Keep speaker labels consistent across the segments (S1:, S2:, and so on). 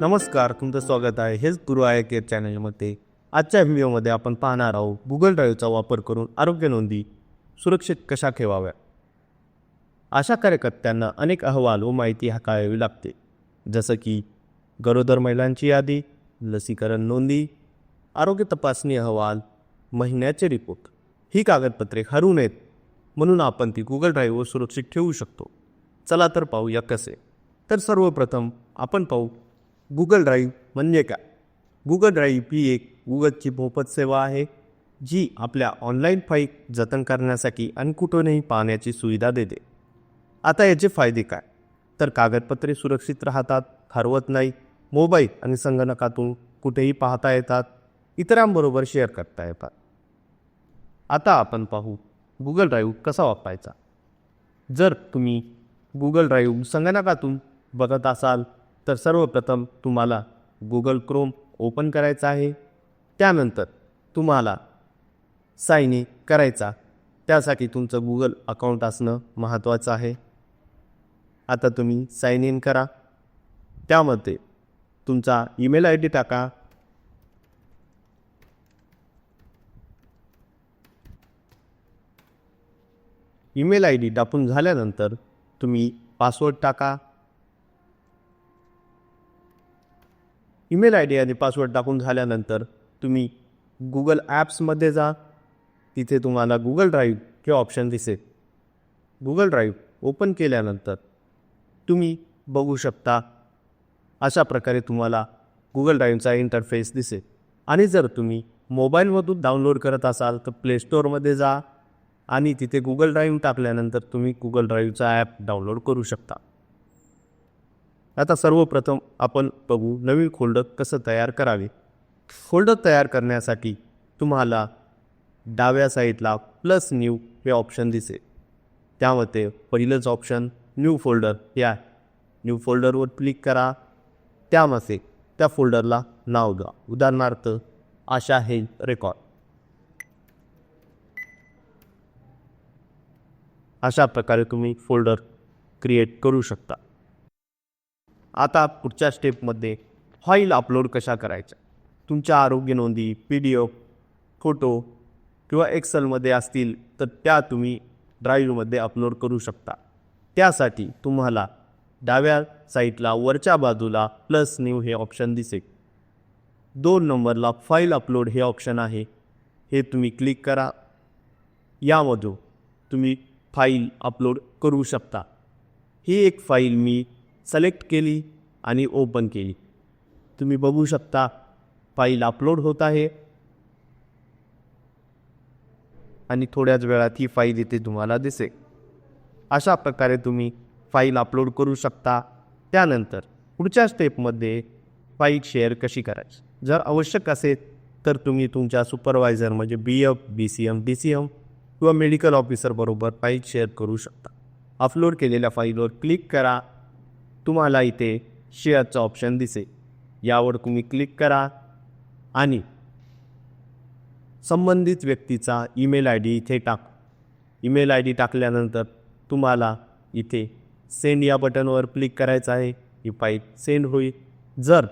S1: नमस्कार तुमचं स्वागत आहे हेच गुरु आय केअर चॅनलमध्ये. आजच्या व्हिडिओमध्ये आपण पाहणार आहोत गुगल ड्राईव्हचा वापर करून आरोग्य नोंदी सुरक्षित कशा ठेवाव्या? अशा कार्यकर्त्यांना अनेक अहवाल व माहिती हाताळावी लागते. जसं की गरोदर महिलांची यादी लसीकरण नोंदी आरोग्य तपासणी अहवाल महिन्याचे रिपोर्ट. ही कागदपत्रे हरवू नयेत म्हणून आपण ती गुगल ड्राईव्हवर सुरक्षित ठेवू शकतो. चला तर पाहूया कसे. तर सर्वप्रथम आपण पाहू गुगल ड्राईव्ह म्हणजे काय? गुगल ड्राईव्ह ही एक गुगलची मोफत सेवा आहे जी आपल्या ऑनलाईन फाईल जतन करण्यासाठी आणि कुठूनही पाहण्याची सुविधा देते. आता याचे फायदे काय? तर कागदपत्रे सुरक्षित राहतात हरवत नाही मोबाईल आणि संगणकातून कुठेही पाहता येतात इतरांबरोबर शेअर करता येतात. आता आपण पाहू गुगल ड्राईव्ह कसा वापरायचा. जर तुम्ही गुगल ड्राईव्ह संगणकातून बघत असाल तर सर्वप्रथम तुम्हाला गुगल क्रोम ओपन करायचा आहे. त्यानंतर तुम्हाला साईन इन करायचा. त्यासाठी तुमचं गुगल अकाउंट असणं महत्त्वाचं आहे. आता तुम्ही साईन इन करा. त्यामध्ये तुमचा ईमेल आय डी टाका. ईमेल आय डी टाकून झाल्यानंतर तुम्ही पासवर्ड टाका. ईमेल आय डी आणि पासवर्ड टाकून झाल्यानंतर तुम्ही गुगल ॲप्समध्ये जा. तिथे तुम्हाला गुगल ड्राईव्ह हे ऑप्शन दिसेल. गुगल ड्राईव्ह ओपन केल्यानंतर तुम्ही बघू शकता अशा प्रकारे तुम्हाला गुगल ड्राईव्हचा इंटरफेस दिसेल. आणि जर तुम्ही मोबाईलमधून डाउनलोड करत असाल तर प्ले स्टोअरमध्ये जा आणि तिथे गुगल ड्राईव्ह टाकल्यानंतर तुम्ही गुगल ड्राईव्हचा ॲप डाउनलोड करू शकता. आता सर्वप्रथम आपण बघू नवीन फोल्डर कसं तयार करावे. फोल्डर तयार करण्यासाठी तुम्हाला डाव्या साईडला प्लस न्यू हे ऑप्शन दिसेल. त्यामध्ये पहिलंच ऑप्शन न्यू फोल्डर हे आहे. न्यू फोल्डरवर क्लिक करा. त्यामध्ये त्या फोल्डरला नाव द्या. उदाहरणार्थ आशा हे रेकॉर्ड. अशा प्रकारे तुम्ही फोल्डर क्रिएट करू शकता. आता पुढच्या स्टेपमध्ये फाईल अपलोड कशा करायच्या? तुमच्या आरोग्य नोंदी पी डी एफ फोटो किंवा एक्सेलमध्ये असतील तर त्या तुम्ही ड्राईव्हमध्ये अपलोड करू शकता. त्यासाठी तुम्हाला डाव्या साईटला वरच्या बाजूला प्लस न्यू हे ऑप्शन दिसेल. दोन नंबरला फाईल अपलोड हे ऑप्शन आहे. हे तुम्ही क्लिक करा. यामधून तुम्ही फाईल अपलोड करू शकता. ही एक फाईल मी सिलेक्ट केली आणि ओपन केली. तुम्ही बघू शकता फाईल अपलोड होत आहे. आणि थोड्याच वेळात ही फाईल इथे तुम्हाला दिसेल. अशा प्रकारे तुम्ही फाईल अपलोड करू शकता. त्यानंतर पुढच्या स्टेपमध्ये फाईल शेअर कशी करायची? जर आवश्यक असेल तर तुम्ही तुमच्या सुपरवायझर म्हणजे B F B C M D C M किंवा मेडिकल ऑफिसरबरोबर फाईल शेअर करू शकता. अपलोड केलेल्या फाईलवर क्लिक करा. तुम्हाला इथे शेअरचं ऑप्शन दिसेल. यावर तुम्ही क्लिक करा आणि संबंधित व्यक्तीचा ईमेल आय डी इथे टाक. ईमेल आय डी टाकल्यानंतर तुम्हाला इथे सेंड या बटनवर क्लिक करायचं आहे. ही फाईल सेंड होईल. जर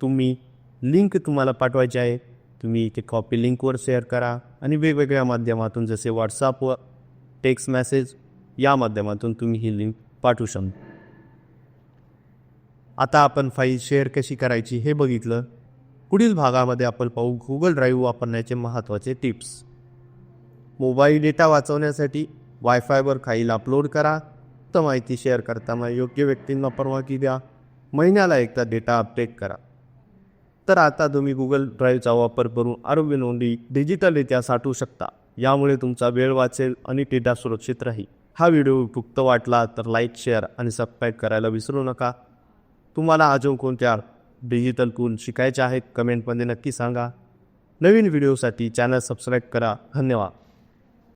S1: तुम्ही लिंक तुम्हाला पाठवायची आहे तुम्ही इथे कॉपी लिंकवर शेअर करा आणि वेगवेगळ्या माध्यमातून जसे व्हॉट्सअपवर टेक्स्ट मेसेज या माध्यमातून तुम्ही ही लिंक पाठवू शकता. आता आपण फाईल शेअर कशी करायची हे बघितलं. पुढील भागामध्ये आपण पाहू गुगल ड्राईव्ह वापरण्याचे महत्त्वाचे टिप्स मोबाईल डेटा वाचवण्यासाठी वायफायवर फाईल अपलोड करा. तर माहिती शेअर करताना योग्य व्यक्तींना परवानगी द्या. महिन्याला एकदा डेटा अपडेट करा. तर आता तुम्ही गुगल ड्राईव्हचा वापर करून आरोग्य नोंदी डिजिटलरित्या साठवू शकता. यामुळे तुमचा वेळ वाचेल आणि डेटा सुरक्षित राहील. हा व्हिडिओ उपयुक्त वाटला तर लाईक शेअर आणि सबस्क्राईब करायला विसरू नका. तुम्हाला अजून कोणत्या डिजिटल टूल शिकायचे आहेत कमेंटमध्ये नक्की सांगा. नवीन व्हिडिओसाठी चॅनल सबस्क्राईब करा. धन्यवाद.